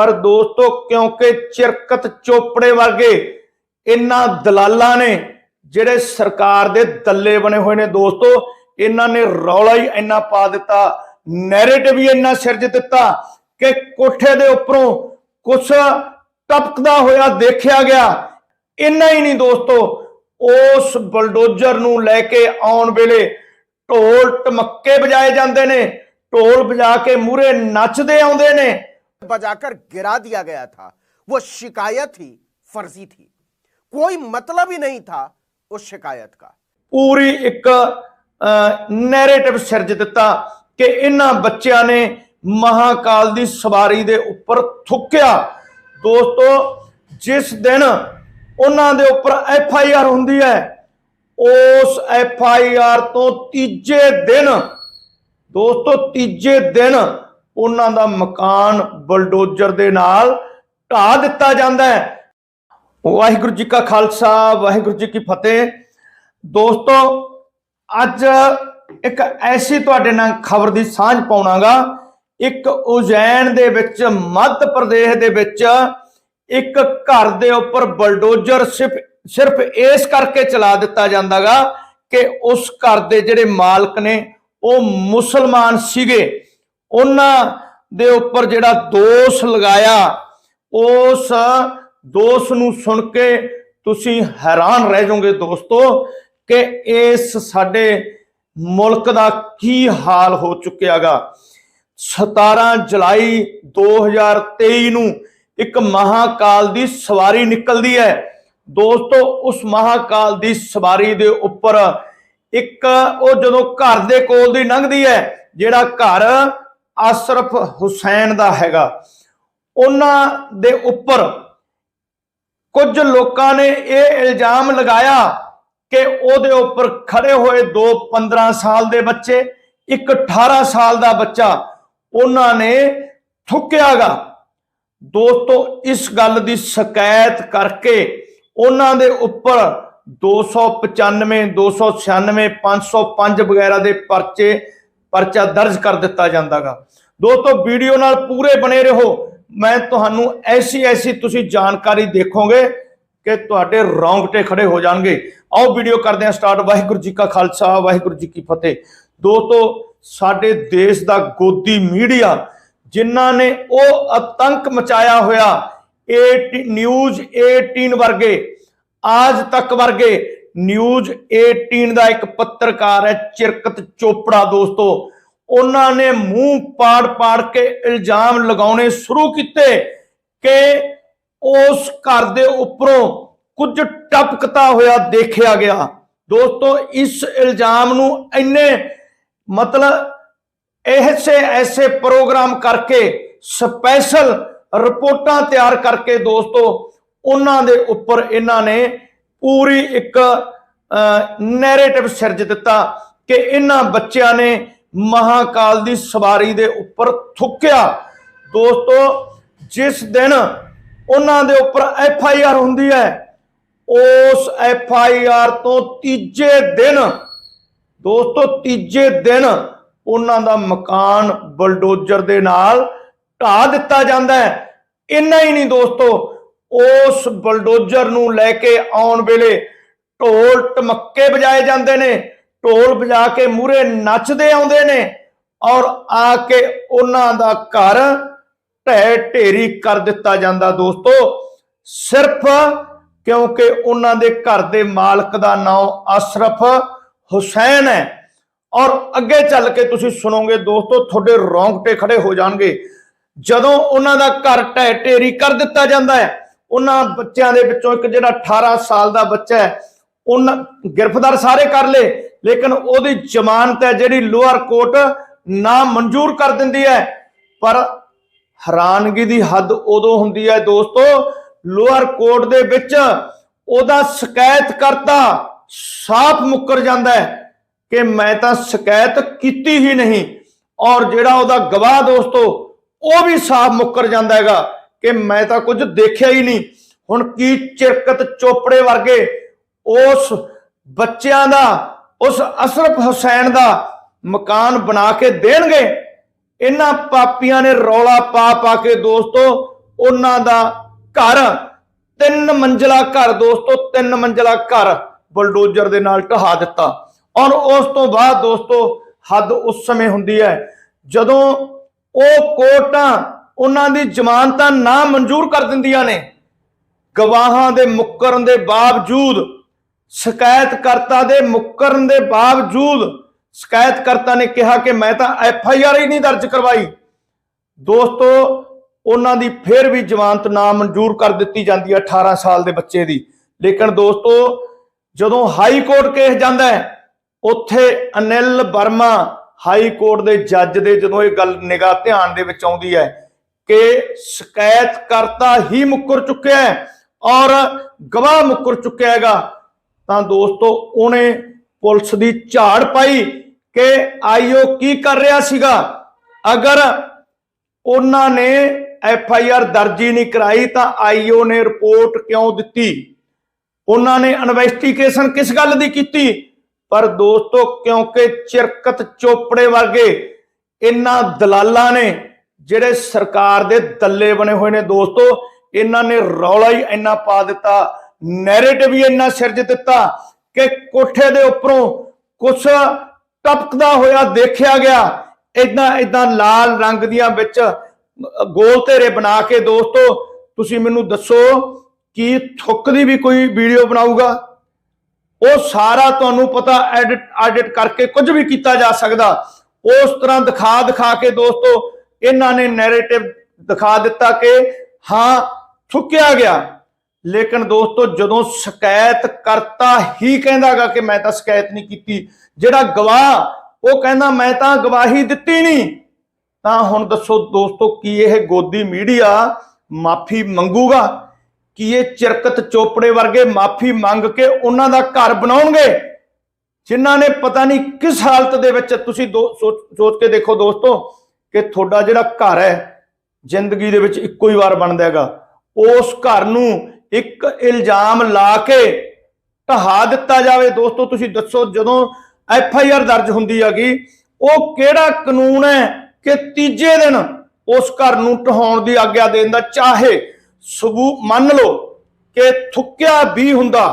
ਪਰ ਦੋਸਤੋ, ਕਿਉਂਕਿ ਚਿਰਕਤ ਚੋਪੜੇ ਵਰਗੇ ਇਹਨਾਂ ਦਲਾਲਾਂ ਨੇ, ਜਿਹੜੇ ਸਰਕਾਰ ਦੇ ਦੱਲੇ ਬਣੇ ਹੋਏ ਨੇ ਦੋਸਤੋ ਇਹਨਾਂ ਨੇ ਰੌਲਾ ਹੀ ਇੰਨਾ ਪਾ ਦਿੱਤਾ ਨੈਰੇਟਿਵ ਹੀ ਇੰਨਾ ਸਿਰਜ ਦਿੱਤਾ ਕਿ ਕੋਠੇ ਦੇ ਉੱਪਰੋਂ ਕੁਛ ਟਪਕਦਾ ਹੋਇਆ ਦੇਖਿਆ ਗਿਆ। ਇੰਨਾ ਹੀ ਨਹੀਂ ਦੋਸਤੋ, ਉਸ ਬਲਡੋਜ਼ਰ ਨੂੰ ਲੈ ਕੇ ਆਉਣ ਵੇਲੇ ਢੋਲ ਟਮੱਕੇ ਵਜਾਏ ਜਾਂਦੇ ਨੇ, ਢੋਲ ਵਜਾ ਕੇ ਮੂਰੇ ਨੱਚਦੇ ਆਉਂਦੇ ਨੇ। बजाकर गिरा दिया गया था वो शिकायत ही फर्जी थी कोई मतलब ही नहीं था उस शिकायत का ਪੂਰੀ ਇੱਕ ਨੈਰੇਟਿਵ ਸਿਰਜ ਦਿੱਤਾ ਕਿ ਇਹਨਾਂ ਬੱਚਿਆਂ ਨੇ ਮਹਾਕਾਲ ਦੀ ਸਵਾਰੀ ਦੇ ਉੱਪਰ ਥੁੱਕਿਆ ਦੋਸਤੋ ਜਿਸ ਦਿਨ ਉਹਨਾਂ ਦੇ ਉੱਪਰ ਐਫ ਆਈ ਆਰ ਹੁੰਦੀ ਹੈ ਉਸ ਐਫ ਆਈ ਆਰ ਤੋਂ ਤੀਜੇ ਦਿਨ ਦੋਸਤੋ ਤੀਜੇ ਦਿਨ ਉਹਨਾਂ ਦਾ ਮਕਾਨ ਬਲਡੋਜ਼ਰ ਦੇ ਨਾਲ ਢਾ ਦਿੱਤਾ ਜਾਂਦਾ ਹੈ। ਵਾਹਿਗੁਰੂ ਜੀ ਕਾ ਖਾਲਸਾ, ਵਾਹਿਗੁਰੂ ਜੀ ਕੀ ਫਤਿਹ। ਦੋਸਤੋ, ਅੱਜ ਇੱਕ ਐਸੀ ਤੁਹਾਡੇ ਨਾਲ ਖਬਰ ਦੀ ਸਾਂਝ ਪਾਉਣਾਗਾ। ਇੱਕ ਉਜੈਨ ਦੇ ਵਿੱਚ, ਮੱਧ ਪ੍ਰਦੇਸ਼ ਦੇ ਵਿੱਚ ਇੱਕ ਘਰ ਦੇ ਉੱਪਰ ਬਲਡੋਜ਼ਰ ਸਿਰਫ ਸਿਰਫ ਇਸ ਕਰਕੇ ਚਲਾ ਦਿੱਤਾ ਜਾਂਦਾਗਾ ਕਿ ਉਸ ਘਰ ਦੇ ਜਿਹੜੇ ਮਾਲਕ ਨੇ, ਉਹ ਮੁਸਲਮਾਨ ਸੀਗੇ। ਉਹਨਾਂ ਦੇ ਉੱਪਰ ਜਿਹੜਾ ਦੋਸ਼ ਲਗਾਇਆ, ਉਸ ਦੋਸ਼ ਨੂੰ ਸੁਣ ਕੇ ਤੁਸੀਂ ਹੈਰਾਨ ਰਹਿ ਜਾਓਗੇ ਦੋਸਤੋ ਕਿ ਇਸ ਸਾਡੇ ਮੁਲਕ ਦਾ ਕੀ ਹਾਲ ਹੋ ਚੁੱਕਿਆਗਾ। 17 ਜੁਲਾਈ 2023 ਨੂੰ ਇੱਕ ਮਹਾਕਾਲ ਦੀ ਸਵਾਰੀ ਨਿਕਲਦੀ ਹੈ। ਦੋਸਤੋ, ਉਸ ਮਹਾਕਾਲ ਦੀ ਸਵਾਰੀ ਦੇ ਉੱਪਰ ਇੱਕ ਉਹ ਜਦੋਂ ਘਰ ਦੇ ਕੋਲ ਦੀ ਲੰਘਦੀ ਹੈ, ਜਿਹੜਾ ਘਰ ਅਸ਼ਰਫ ਹੁਸੈਨ ਦਾ ਹੈਗਾ। ਉਹਨਾਂ ਦੇ ਉੱਪਰ ਕੁਝ ਲੋਕਾਂ ਨੇ ਇਹ ਇਲਜ਼ਾਮ ਲਗਾਇਆ ਕਿ ਉਹਦੇ ਉੱਪਰ ਖੜੇ ਹੋਏ ਦੋ 15 ਸਾਲ ਦੇ ਬੱਚੇ, ਇੱਕ 18 ਸਾਲ ਦਾ ਬੱਚਾ, ਉਹਨਾਂ ਨੇ ਥੁੱਕਿਆਗਾ। ਦੋਸਤੋ, ਇਸ ਗੱਲ ਦੀ ਸ਼ਿਕਾਇਤ ਕਰਕੇ ਉਹਨਾਂ ਦੇ ਉੱਪਰ 295 296 505 ਵਗੈਰਾ ਦੇ ਪਰਚੇ ਪਰਚਾ ਦਰਜ ਕਰ ਦਿੱਤਾ ਜਾਂਦਾਗਾ। ਦੋਸਤੋ, ਵੀਡੀਓ ਨਾਲ ਪੂਰੇ ਬਣੇ ਰਹੋ। ਮੈਂ ਤੁਹਾਨੂੰ ਐਸੀ ਐਸੀ ਤੁਸੀਂ ਜਾਣਕਾਰੀ ਦੇਖੋਗੇ ਕਿ ਤੁਹਾਡੇ ਰੌਂਗਟੇ ਖੜੇ ਹੋ ਜਾਣਗੇ। ਆਓ ਵੀਡੀਓ ਕਰਦੇ ਹਾਂ ਸਟਾਰਟ। ਵਾਹਿਗੁਰੂ ਜੀ ਕਾ ਖਾਲਸਾ, ਵਾਹਿਗੁਰੂ ਜੀ ਕੀ ਫਤਿਹ। ਦੋਸਤੋ, ਸਾਡੇ ਦੇਸ਼ ਦਾ ਗੋਦੀ ਮੀਡੀਆ, ਜਿਨ੍ਹਾਂ ਨੇ ਉਹ ਆਤੰਕ ਮਚਾਇਆ ਹੋਇਆ, ਏ ਨਿਊਜ਼ 18 ਵਰਗੇ, ਆਜ ਤੱਕ ਵਰਗੇ ਨਿਊਜ਼ 18 ਦਾ ਇੱਕ ਪੱਤਰਕਾਰ ਹੈ ਚਿਰਕਤ ਚੋਪੜਾ ਦੋਸਤੋ। ਉਹਨਾਂ ਨੇ ਮੂੰਹ ਪਾੜ ਪਾੜ ਕੇ ਇਲਜ਼ਾਮ ਲਗਾਉਣੇ ਸ਼ੁਰੂ ਕੀਤੇ ਕਿ ਉਸ ਘਰ ਦੇ ਉੱਪਰੋਂ ਕੁਝ ਟਪਕਤਾ ਹੋਇਆ ਦੇਖਿਆ ਗਿਆ। ਦੋਸਤੋ, ਇਸ ਇਲਜ਼ਾਮ ਨੂੰ ਇੰਨੇ ਮਤਲਬ ਐਸੇ ਐਸੇ ਪ੍ਰੋਗਰਾਮ ਕਰਕੇ ਸਪੈਸ਼ਲ ਰਿਪੋਰਟਾਂ ਤਿਆਰ ਕਰਕੇ ਦੋਸਤੋ, ਉਹਨਾਂ ਦੇ ਉੱਪਰ ਇਹਨਾਂ ਨੇ ਪੂਰੀ ਇੱਕ ਨੈਰੇਟਿਵ ਸਿਰਜ ਦਿੱਤਾ ਕਿ ਇਹਨਾਂ ਬੱਚਿਆਂ ਨੇ ਮਹਾਕਾਲ ਦੀ ਸਵਾਰੀ ਦੇ ਉੱਪਰ ਥੁੱਕਿਆ। ਦੋਸਤੋ, ਜਿਸ ਦਿਨ ਉਹਨਾਂ ਦੇ ਉੱਪਰ ਐਫ ਆਈ ਆਰ ਹੁੰਦੀ ਹੈ, ਉਸ ਐਫ ਆਈ ਆਰ ਤੋਂ ਤੀਜੇ ਦਿਨ, ਦੋਸਤੋ, ਤੀਜੇ ਦਿਨ ਉਹਨਾਂ ਦਾ ਮਕਾਨ ਬਲਡੋਜ਼ਰ ਦੇ ਨਾਲ ਢਾ ਦਿੱਤਾ ਜਾਂਦਾ ਹੈ। ਇੰਨਾ ਹੀ ਨਹੀਂ ਦੋਸਤੋ ਉਸ ਬਲਡੋਜ਼ਰ ਨੂੰ ਲੈ ਕੇ ਆਉਣ ਵੇਲੇ ਢੋਲ ਟਮੱਕੇ ਵਜਾਏ ਜਾਂਦੇ ਨੇ, ਢੋਲ ਵਜਾ ਕੇ ਮੂਰੇ ਨੱਚਦੇ ਆਉਂਦੇ ਨੇ ਔਰ ਆ ਕੇ ਉਹਨਾਂ ਦਾ ਘਰ ਢਹਿ ਢੇਰੀ ਕਰ ਦਿੱਤਾ ਜਾਂਦਾ ਦੋਸਤੋ। ਸਿਰਫ ਕਿਉਂਕਿ ਉਹਨਾਂ ਦੇ ਘਰ ਦੇ ਮਾਲਕ ਦਾ ਨਾਮ ਅਸ਼ਰਫ ਹੁਸੈਨ ਹੈ। ਔਰ ਅੱਗੇ ਚੱਲ ਕੇ ਤੁਸੀਂ ਸੁਣੋਗੇ ਦੋਸਤੋ, ਤੁਹਾਡੇ ਰੌਂਗਟੇ ਖੜੇ ਹੋ ਜਾਣਗੇ। ਜਦੋਂ ਉਹਨਾਂ ਦਾ ਘਰ ਢਹਿ ਢੇਰੀ ਕਰ ਦਿੱਤਾ ਜਾਂਦਾ ਹੈ ਉਹਨਾਂ ਬੱਚਿਆਂ ਦੇ ਵਿੱਚੋਂ ਇੱਕ ਜਿਹੜਾ 18 ਸਾਲ ਦਾ ਬੱਚਾ ਹੈ ਉਹਨਾਂ ਗ੍ਰਿਫਤਾਰ ਸਾਰੇ ਕਰ ਲਏ, ਲੇਕਿਨ ਉਹਦੀ ਜ਼ਮਾਨਤ ਹੈ ਜਿਹੜੀ ਲੋਅਰ ਕੋਰਟ ਨਾ ਮਨਜ਼ੂਰ ਕਰ ਦਿੰਦੀ ਹੈ। ਪਰ ਹੈਰਾਨਗੀ ਦੀ ਹੱਦ ਉਦੋਂ ਹੁੰਦੀ ਹੈ ਦੋਸਤੋ, ਲੋਅਰ ਕੋਰਟ ਦੇ ਵਿੱਚ ਉਹਦਾ ਸ਼ਿਕਾਇਤ ਕਰਤਾ ਸਾਫ਼ ਮੁੱਕਰ ਜਾਂਦਾ ਹੈ ਕਿ ਮੈਂ ਤਾਂ ਸ਼ਿਕਾਇਤ ਕੀਤੀ ਹੀ ਨਹੀਂ। ਔਰ ਜਿਹੜਾ ਉਹਦਾ ਗਵਾਹ ਦੋਸਤੋ, ਉਹ ਵੀ ਸਾਫ਼ ਮੁੱਕਰ ਜਾਂਦਾ ਹੈਗਾ। ਕਿ ਮੈਂ ਤਾਂ ਕੁਝ ਦੇਖਿਆ ਹੀ ਨਹੀਂ। ਹੁਣ ਕੀ ਚਿਰਕਤ ਚੋਪੜੇ ਵਰਗੇ ਉਸ ਬੱਚਿਆਂ ਦਾ, ਉਸ ਅਸ਼ਰਫ ਹੁਸੈਨ ਦਾ ਮਕਾਨ ਬਣਾ ਕੇ ਦੇਣਗੇ? ਇਹਨਾਂ ਪਾਪੀਆਂ ਨੇ ਰੌਲਾ ਪਾ ਪਾ ਕੇ ਦੋਸਤੋ, ਉਹਨਾਂ ਦਾ ਘਰ, ਤਿੰਨ ਮੰਜ਼ਲਾ ਘਰ ਦੋਸਤੋ, ਤਿੰਨ ਮੰਜ਼ਲਾ ਘਰ ਬਲਡੋਜ਼ਰ ਦੇ ਨਾਲ ਢਹਾ ਦਿੱਤਾ। ਔਰ ਉਸ ਤੋਂ ਬਾਅਦ ਦੋਸਤੋ, ਹੱਦ ਉਸ ਸਮੇਂ ਹੁੰਦੀ ਹੈ, ਜਦੋਂ ਉਹ ਕੋਟਾਂ ਉਹਨਾਂ ਦੀ ਜ਼ਮਾਨਤਾਂ ਨਾ ਮਨਜ਼ੂਰ ਕਰ ਦਿੰਦੀਆਂ ਨੇ। ਗਵਾਹਾਂ ਦੇ ਮੁੱਕਰਨ ਦੇ ਬਾਵਜੂਦ, ਸ਼ਿਕਾਇਤਕਰਤਾ ਦੇ ਮੁੱਕਰਨ ਦੇ ਬਾਵਜੂਦ, ਸ਼ਿਕਾਇਤਕਰਤਾ ਨੇ ਕਿਹਾ ਕਿ ਮੈਂ ਤਾਂ ਐਫ ਆਈ ਆਰ ਹੀ ਨਹੀਂ ਦਰਜ ਕਰਵਾਈ। ਦੋਸਤੋ, ਉਹਨਾਂ ਦੀ ਫਿਰ ਵੀ ਜ਼ਮਾਨਤ ਨਾ ਮਨਜ਼ੂਰ ਕਰ ਦਿੱਤੀ ਜਾਂਦੀ ਹੈ 18 ਸਾਲ ਦੇ ਬੱਚੇ ਦੀ। ਲੇਕਿਨ ਦੋਸਤੋ, ਜਦੋਂ ਹਾਈ ਕੋਰਟ ਕੇਸ ਜਾਂਦਾ ਹੈ, ਉੱਥੇ ਅਨਿਲ ਵਰਮਾ ਹਾਈ ਕੋਰਟ ਦੇ ਜੱਜ ਦੇ ਜਦੋਂ ਇਹ ਗੱਲ ਨਿਗਾਹ ਧਿਆਨ ਦੇ ਵਿੱਚ ਆਉਂਦੀ ਹੈ ਕਿ ਸ਼ਿਕਾਇਤਕਰਤਾ ਹੀ ਮੁੱਕਰ ਚੁੱਕਿਆ ਹੈ ਔਰ ਗਵਾਹ ਮੁੱਕਰ ਚੁੱਕਿਆ ਹੈਗਾ। ਤਾਂ ਦੋਸਤੋ, ਉਹਨੇ ਪੁਲਿਸ ਦੀ ਝਾੜ ਪਾਈ ਕਿ ਆਈਓ ਕੀ ਕਰ ਰਿਹਾ ਸੀਗਾ। ਅਗਰ ਉਹਨਾਂ ਨੇ ਐਫ ਆਈ ਆਰ ਦਰਜ ਹੀ ਨਹੀਂ ਕਰਾਈ ਤਾਂ ਆਈਓ ਨੇ ਰਿਪੋਰਟ ਕਿਉਂ ਦਿੱਤੀ? ਉਹਨਾਂ ਨੇ ਇਨਵੈਸਟੀਗੇਸ਼ਨ ਕਿਸ ਗੱਲ ਦੀ ਕੀਤੀ? ਪਰ ਦੋਸਤੋ, ਕਿਉਂਕਿ ਚਿਰਕਤ ਚੋਪੜੇ ਵਰਗੇ ਇਹਨਾਂ ਦਲਾਲਾਂ ਨੇ ਜਿਹੜੇ ਸਰਕਾਰ ਦੇ ਦੱਲੇ ਬਣੇ ਹੋਏ ਨੇ ਦੋਸਤੋ, ਇਹਨਾਂ ਨੇ ਰੌਲਾ ਹੀ ਇੰਨਾ ਪਾ ਦਿੱਤਾ ਨੈਰੇਟਿਵ ਹੀ ਇੰਨਾ ਸਿਰਜ ਦਿੱਤਾ ਕਿ ਕੋਠੇ ਦੇ ਉੱਪਰੋਂ ਕੁਛ ਟਪਕਦਾ ਹੋਇਆ ਦੇਖਿਆ ਗਿਆ। ਇਦਾਂ ਇਦਾਂ ਲਾਲ ਰੰਗ ਦੀਆਂ ਵਿੱਚ ਗੋਲ ਧੇਰੇ ਬਣਾ ਕੇ ਦੋਸਤੋ, ਤੁਸੀਂ ਮੈਨੂੰ ਦੱਸੋ ਕੀ ਥੁੱਕ ਦੀ ਵੀ ਕੋਈ ਵੀਡੀਓ ਬਣਾਊਗਾ? ਉਹ ਸਾਰਾ ਤੁਹਾਨੂੰ ਪਤਾ ਐਡਿਟ ਐਡਿਟ ਕਰਕੇ ਕੁਝ ਵੀ ਕੀਤਾ ਜਾ ਸਕਦਾ। ਉਸ ਤਰ੍ਹਾਂ ਦਿਖਾ ਦਿਖਾ ਕੇ ਦੋਸਤੋ ਇਹਨਾਂ ਨੇ ਨੈਰੇਟਿਵ ਦਿਖਾ ਦਿੱਤਾ ਕਿ ਹਾਂ, ਥੁੱਕਿਆ ਗਿਆ। ਲੇਕਿਨ ਦੋਸਤੋ, ਜਦੋਂ ਸ਼ਿਕਾਇਤ ਕਰਤਾ ਹੀ ਕਹਿੰਦਾਗਾ ਕਿ ਮੈਂ ਤਾਂ ਸ਼ਿਕਾਇਤ ਨਹੀਂ ਕੀਤੀ। ਜਿਹੜਾ ਗਵਾਹ, ਉਹ ਕਹਿੰਦਾ, ਮੈਂ ਤਾਂ ਗਵਾਹੀ ਦਿੱਤੀ ਨਹੀਂ। ਤਾਂ ਹੁਣ ਦੱਸੋ ਦੋਸਤੋ, ਕੀ ਇਹ ਗੋਦੀ ਮੀਡੀਆ ਮਾਫੀ ਮੰਗੂਗਾ? ਕੀ ਇਹ ਚਿਰਕਤ ਚੋਪੜੇ ਵਰਗੇ ਮਾਫੀ ਮੰਗ ਕੇ ਉਹਨਾਂ ਦਾ ਘਰ ਬਣਾਉਣਗੇ? ਜਿਨ੍ਹਾਂ ਨੇ ਪਤਾ ਨਹੀਂ ਕਿਸ ਹਾਲਤ ਦੇ ਵਿੱਚ ਤੁਸੀਂ ਦੋ- ਸੋਚ ਸੋਚ ਕੇ ਦੇਖੋ ਦੋਸਤੋ ਕਿ ਤੁਹਾਡਾ ਜਿਹੜਾ ਘਰ ਹੈ, ਜ਼ਿੰਦਗੀ ਦੇ ਵਿੱਚ ਇੱਕੋ ਹੀ ਵਾਰ ਬਣਦਾ ਹੈਗਾ। ਉਸ ਘਰ ਨੂੰ ਇੱਕ ਇਲਜ਼ਾਮ ਲਾ ਕੇ ਢਹਾ ਦਿੱਤਾ ਜਾਵੇ। ਦੋਸਤੋ, ਤੁਸੀਂ ਦੱਸੋ, ਜਦੋਂ ਐਫ ਆਈ ਆਰ ਦਰਜ ਹੁੰਦੀ ਹੈਗੀ, ਉਹ ਕਿਹੜਾ ਕਾਨੂੰਨ ਹੈ ਕਿ ਤੀਜੇ ਦਿਨ ਉਸ ਘਰ ਨੂੰ ਢਹਾਉਣ ਦੀ ਆਗਿਆ ਦੇਣ ਦਾ? ਚਾਹੇ ਸਬੂ, ਮੰਨ ਲਓ ਕਿ ਥੁੱਕਿਆ ਵੀ ਹੁੰਦਾ,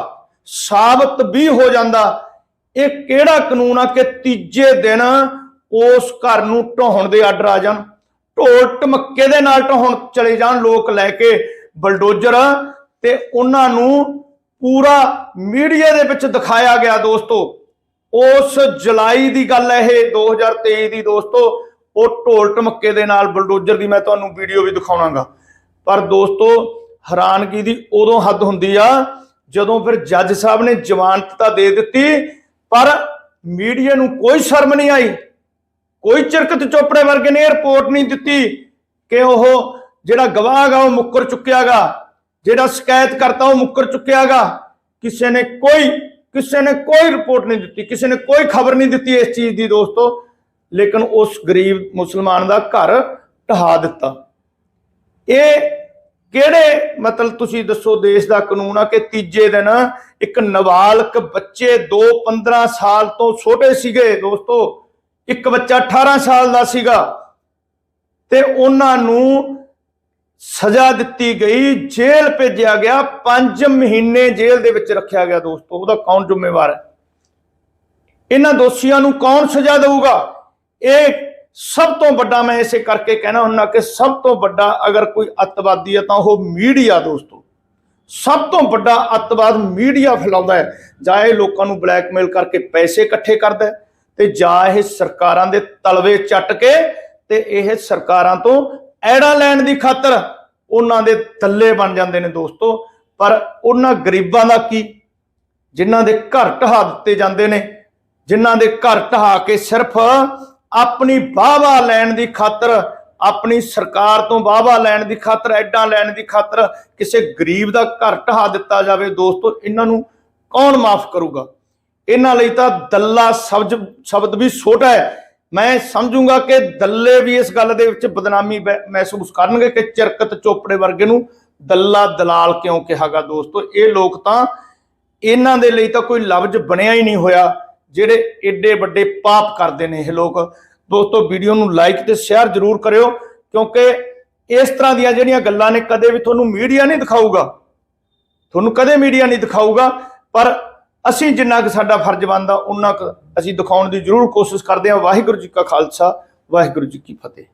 ਸਾਬਤ ਵੀ ਹੋ ਜਾਂਦਾ, ਇਹ ਕਿਹੜਾ ਕਾਨੂੰਨ ਆ ਕਿ ਤੀਜੇ ਦਿਨ ਉਸ ਘਰ ਨੂੰ ਢੋਣ ਦੇ ਆਰਡਰ ਆ ਜਾਣ ਢੋਲ ਟਮੱਕੇ ਦੇ ਨਾਲ ਢੋਣ ਚਲੇ ਜਾਣ ਲੋਕ ਲੈ ਕੇ ਬਲਡੋਜ਼ਰ ਤੇ ਉਹਨਾਂ ਨੂੰ ਪੂਰਾ ਮੀਡੀਆ ਦੇ ਵਿੱਚ ਦਿਖਾਇਆ ਗਿਆ ਦੋਸਤੋ। ਉਸ ਜੁਲਾਈ ਦੀ ਗੱਲ ਹੈ ਇਹ 2023 ਦੀ ਦੋਸਤੋ। ਉਹ ਢੋਲ ਟਮੱਕੇ ਦੇ ਨਾਲ ਬਲਡੋਜ਼ਰ ਦੀ ਮੈਂ ਤੁਹਾਨੂੰ ਵੀਡੀਓ ਵੀ ਦਿਖਾਉਣਾਗਾ। ਪਰ ਦੋਸਤੋ, ਹੈਰਾਨਗੀ ਦੀ ਉਦੋਂ ਹੱਦ ਹੁੰਦੀ ਆ, ਜਦੋਂ ਫਿਰ ਜੱਜ ਸਾਹਿਬ ਨੇ ਜ਼ਮਾਨਤ ਤਾਂ ਦੇ ਦਿੱਤੀ, ਪਰ ਮੀਡੀਆ ਨੂੰ ਕੋਈ ਸ਼ਰਮ ਨਹੀਂ ਆਈ। ਕੋਈ ਚਿਰਕਤ ਚੋਪੜੇ ਵਰਗੇ ਨੇ ਰਿਪੋਰਟ ਨਹੀਂ ਦਿੱਤੀ ਕਿ ਉਹ ਜਿਹੜਾ ਗਵਾਹ ਗਾ ਉਹ ਮੁੱਕਰ ਚੁੱਕਿਆਗਾ, ਜਿਹੜਾ ਸ਼ਿਕਾਇਤ ਕਰਤਾ ਉਹ ਮੁੱਕਰ ਚੁੱਕਿਆਗਾ, ਕਿਸੇ ਨੇ ਕੋਈ, ਕਿਸੇ ਨੇ ਕੋਈ ਰਿਪੋਰਟ ਨਹੀਂ ਦਿੱਤੀ, ਕਿਸੇ ਨੇ ਕੋਈ ਖਬਰ ਨਹੀਂ ਦਿੱਤੀ ਇਸ ਚੀਜ਼ ਦੀ ਦੋਸਤੋ, ਲੇਕਿਨ ਉਸ ਗਰੀਬ ਮੁਸਲਮਾਨ ਦਾ ਘਰ ਢਹਾ ਦਿੱਤਾ। ਇਹ ਕਿਹੜੇ ਮਤਲਬ ਤੁਸੀਂ ਦੱਸੋ ਦੇਸ਼ ਦਾ ਕਾਨੂੰਨ ਆ ਕਿ ਤੀਜੇ ਦਿਨ ਇੱਕ ਨਾਬਾਲਗ ਬੱਚੇ 2 15 ਸਾਲ ਤੋਂ ਛੋਟੇ ਸੀਗੇ ਦੋਸਤੋ ਇੱਕ ਬੱਚਾ 18 ਸਾਲ ਦਾ ਸੀਗਾ ਤੇ ਉਹਨਾਂ ਨੂੰ ਸਜ਼ਾ ਦਿੱਤੀ ਗਈ, ਜੇਲ੍ਹ ਭੇਜਿਆ ਗਿਆ 5 ਮਹੀਨੇ ਜੇਲ੍ਹ ਦੇ ਵਿੱਚ ਰੱਖਿਆ ਗਿਆ ਦੋਸਤੋ, ਉਹਦਾ ਕੌਣ ਜ਼ਿੰਮੇਵਾਰ ਹੈ? ਇਹਨਾਂ ਦੋਸ਼ੀਆਂ ਨੂੰ ਕੌਣ ਸਜ਼ਾ ਦੇਊਗਾ? ਇਹ ਸਭ ਤੋਂ ਵੱਡਾ ਮੈਂ ਇਸੇ ਕਰਕੇ ਕਹਿਣਾ ਹੁੰਦਾ ਕਿ ਸਭ ਤੋਂ ਵੱਡਾ ਅਗਰ ਕੋਈ ਅੱਤਵਾਦੀ ਹੈ ਤਾਂ ਉਹ ਮੀਡੀਆ ਦੋਸਤੋ। ਸਭ ਤੋਂ ਵੱਡਾ ਅੱਤਵਾਦ ਮੀਡੀਆ ਫੈਲਾਉਂਦਾ ਹੈ। ਜਾਂ ਇਹ ਲੋਕਾਂ ਨੂੰ ਬਲੈਕਮੇਲ ਕਰਕੇ ਪੈਸੇ ਇਕੱਠੇ ਕਰਦਾ ਹੈ। ਤੇ ਜਾਂ ਇਹ ਸਰਕਾਰਾਂ ਦੇ ਤਲਵੇ ਚੱਟ ਕੇ ਤੇ ਇਹ ਸਰਕਾਰਾਂ ਤੋਂ ਐੜਾ ਲੈਣ ਦੀ ਖਾਤਰ ਉਹਨਾਂ ਦੇ ਥੱਲੇ ਬਣ ਜਾਂਦੇ ਨੇ ਦੋਸਤੋ। ਪਰ ਉਹਨਾਂ ਗਰੀਬਾਂ ਦਾ ਕੀ? ਜਿਨ੍ਹਾਂ ਦੇ ਘਰ ਢਹਾ ਦਿੱਤੇ ਜਾਂਦੇ ਨੇ, ਜਿਨ੍ਹਾਂ ਦੇ ਘਰ ਢਹਾ ਕੇ ਸਿਰਫ ਆਪਣੀ ਵਾਹਵਾ ਲੈਣ ਦੀ ਖਾਤਰ, ਆਪਣੀ ਸਰਕਾਰ ਤੋਂ ਵਾਹਵਾ ਲੈਣ ਦੀ ਖਾਤਰ, ਐਡਾਂ ਲੈਣ ਦੀ ਖਾਤਰ ਕਿਸੇ ਗਰੀਬ ਦਾ ਘਰ ਢਹਾ ਦਿੱਤਾ ਜਾਵੇ ਦੋਸਤੋ, ਇਹਨਾਂ ਨੂੰ ਕੌਣ ਮਾਫ ਕਰੂਗਾ? ਇਹਨਾਂ ਲਈ ਤਾਂ ਦੱਲਾ ਸ਼ਬਦ ਸ਼ਬਦ ਵੀ ਛੋਟਾ ਹੈ। ਮੈਂ ਸਮਝੂਗਾ ਕਿ ਦੱਲੇ ਵੀ ਇਸ ਗੱਲ ਦੇ ਵਿੱਚ ਬਦਨਾਮੀ ਮਹਿਸੂਸ ਕਰਨਗੇ ਕਿ ਚਿਰਕਤ ਚੋਪੜੇ ਵਰਗੇ ਨੂੰ ਦੱਲਾ ਦਲਾਲ ਕਿਉਂ ਕਿਹਾਗਾ ਦੋਸਤੋ? ਇਹ ਲੋਕ ਤਾਂ ਇਹਨਾਂ ਦੇ ਲਈ ਤਾਂ ਕੋਈ ਲਫ਼ਜ਼ ਬਣਿਆ ਹੀ ਨਹੀਂ ਹੋਇਆ, ਜਿਹੜੇ ਏਡੇ ਵੱਡੇ ਪਾਪ ਕਰਦੇ ਨੇ ਇਹ ਲੋਕ। ਦੋਸਤੋ, ਵੀਡੀਓ ਨੂੰ ਲਾਈਕ ਤੇ ਸ਼ੇਅਰ ਜ਼ਰੂਰ ਕਰਿਓ, ਕਿਉਂਕਿ ਇਸ ਤਰ੍ਹਾਂ ਦੀਆਂ ਜਿਹੜੀਆਂ ਗੱਲਾਂ ਨੇ ਕਦੇ ਵੀ ਤੁਹਾਨੂੰ ਮੀਡੀਆ ਨਹੀਂ ਦਿਖਾਊਗਾ। ਤੁਹਾਨੂੰ ਕਦੇ ਮੀਡੀਆ ਨਹੀਂ ਦਿਖਾਊਗਾ, ਪਰ ਅਸੀਂ ਜਿੰਨਾ ਕੁ ਸਾਡਾ ਫਰਜ਼ ਬਣਦਾ ਉਹਨਾਂ ਕੁ ਅਸੀਂ ਦਿਖਾਉਣ ਦੀ ਜ਼ਰੂਰ ਕੋਸ਼ਿਸ਼ ਕਰਦੇ ਹਾਂ। ਵਾਹਿਗੁਰੂ ਜੀ ਕਾ ਖਾਲਸਾ, ਵਾਹਿਗੁਰੂ ਜੀ ਕੀ ਫਤਿਹ।